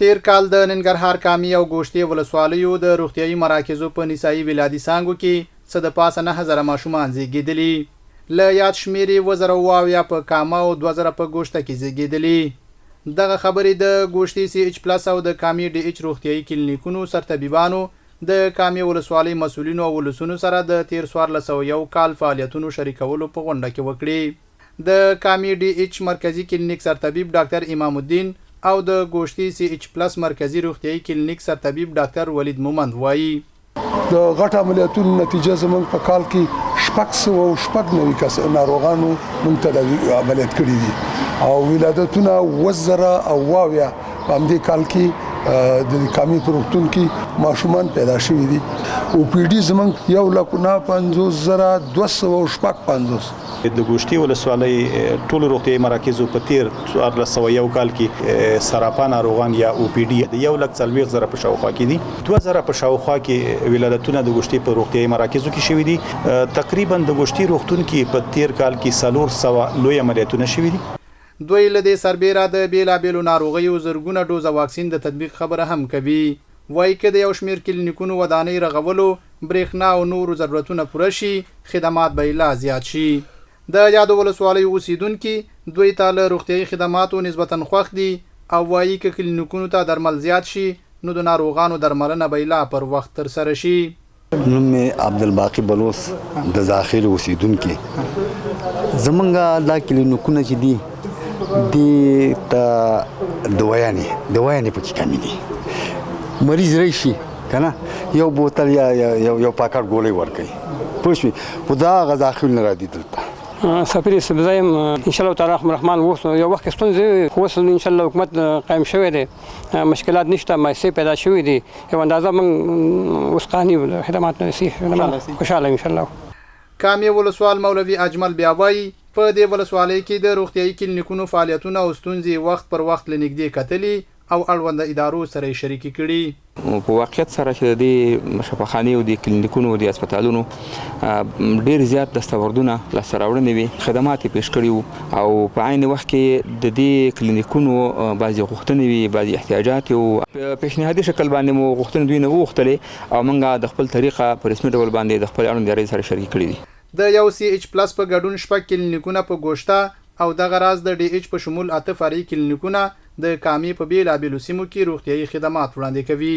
تیر کال د ننګرهار کامی او ګوشتي ولسوالیو د روغتيایي مراکزو په نسایي ولادي سانګو کې څه د پاسه نه هزار ماشومان زیږیدلي ل یاد شمیرې وزره واویا په کاما او 2000 په ګوشته کې زیږیدلي دغه خبرې د ګوشتي سی ایچ پلس او د کامی ډي ایچ روغتيایي کلینیکونو سرطبيبانو د کامی ولسوالۍ مسولینو او ولسونو سره د تیر سوار لسو یو کال فعالیتونو شریکولو په غونډه کې وکړي. د کامی ډي ایچ مرکزی کلینیک سرطبيب ډاکټر امام الدین او د ګوشتي سی ایچ پلس مرکزی روغتيایي کلینیک سرطبيب ډاکټر ولید مومند وایي. د غټ عملیاتونو نتیجه زمونږ په کال کې شپږ سوه او شپږ نوي کس ناروغانو موږ ته عملیات کړي دي. او ولادتونه وزره او واویا په همدې کال کې د کامي پروختون کې ماشومان پیدا شوي دي. او پی ډي زمونږ یو لک نه 50 زره 200 او شپږ 50 د ګوشتي ولسوالۍ ټولو روغتيایي مراکزو په تیر 1401 کال کې سراپا ناروغان یا او پی د یو لک څلويخ زره په شاوخوا کې دي. 2000 په شاوخوا کې ولادتونه د ګوشتي په روغتيایي مراکزو کې شوي دي. تقریبا د ګوشتي روغتون کې په تیر کال کې سالور سوا لوی عملیاتونه شوي دي دوی له دې سربېره د بیلابېلو ناروغیو زرګونه ډوزه واکسین د تطبیق خبره هم کوي. وایي کې د یو شمیر کلینیکونو ودانۍ رغولو برېښنا او نورو ضرورتونه پوره شي خدمات به لا زیات شي. د یادو ولسوالۍ اوسیدونکو دوی ته له روغتيایي خدماتو نسبتا خوښ دي او وایي ک کلینیکونو ته درمل زیات شي نو د ناروغانو درملنه به لا پر وخت تر سره شي. نوم می عبدالباقی بلوس د داخل اوسیدونکو زمونږه دا کلینیکونه چې دي د ته دوايانې دوايانې پکې کمی دي. مریض راشي کنه یو بوتل یا یو یو پاکټ ګولې ورکړي پوښي خدا غذا خل نه را دي دلته سفیر سبزایم ان شاء الله تعالی الرحمن وو یو وخت ستونزې خو ان شاء الله حکومت قائم شوی دی. مشکلات نشته مېسې پیدا شوی دي. یو اندازه من اوس قانوني خدمات نسی خوشاله ان شاء الله کامی ولسوال مولوی اجمل بیاوی په دې ولسوالۍ کې د روغتيایي کلینیکونو فعالیتونه او ستونزې وخت پر وخت لنګدې کتلې او اړوند ادارو سره شریک کړي په واقعیت سره چې د شفاخانه او د کلینیکونو او د هسپتالونو ډیر زیات دستاوردونه لاسراوړنې وي خدمات پیش کړي او په عین وخت کې د دې کلینیکونو بعضي غوښتنې وي بعضي احتیاجات او پیشنهادي شکل باندې مو غوښتنې دوی نه وغوښتلې او موږ د خپل طریقه په رسمي ډول باندې د خپل اړوند ادارې سره شریک کړي دي د یو سی ایچ پلس په ګډون شپږ کلینیکونه په ګوشته او دغه راز د ډي ایچ په شمول اته فرعي کلینیکونه د کامی په بیلابېلو سیمو کې روغتيایي خدمات وړاندې کوي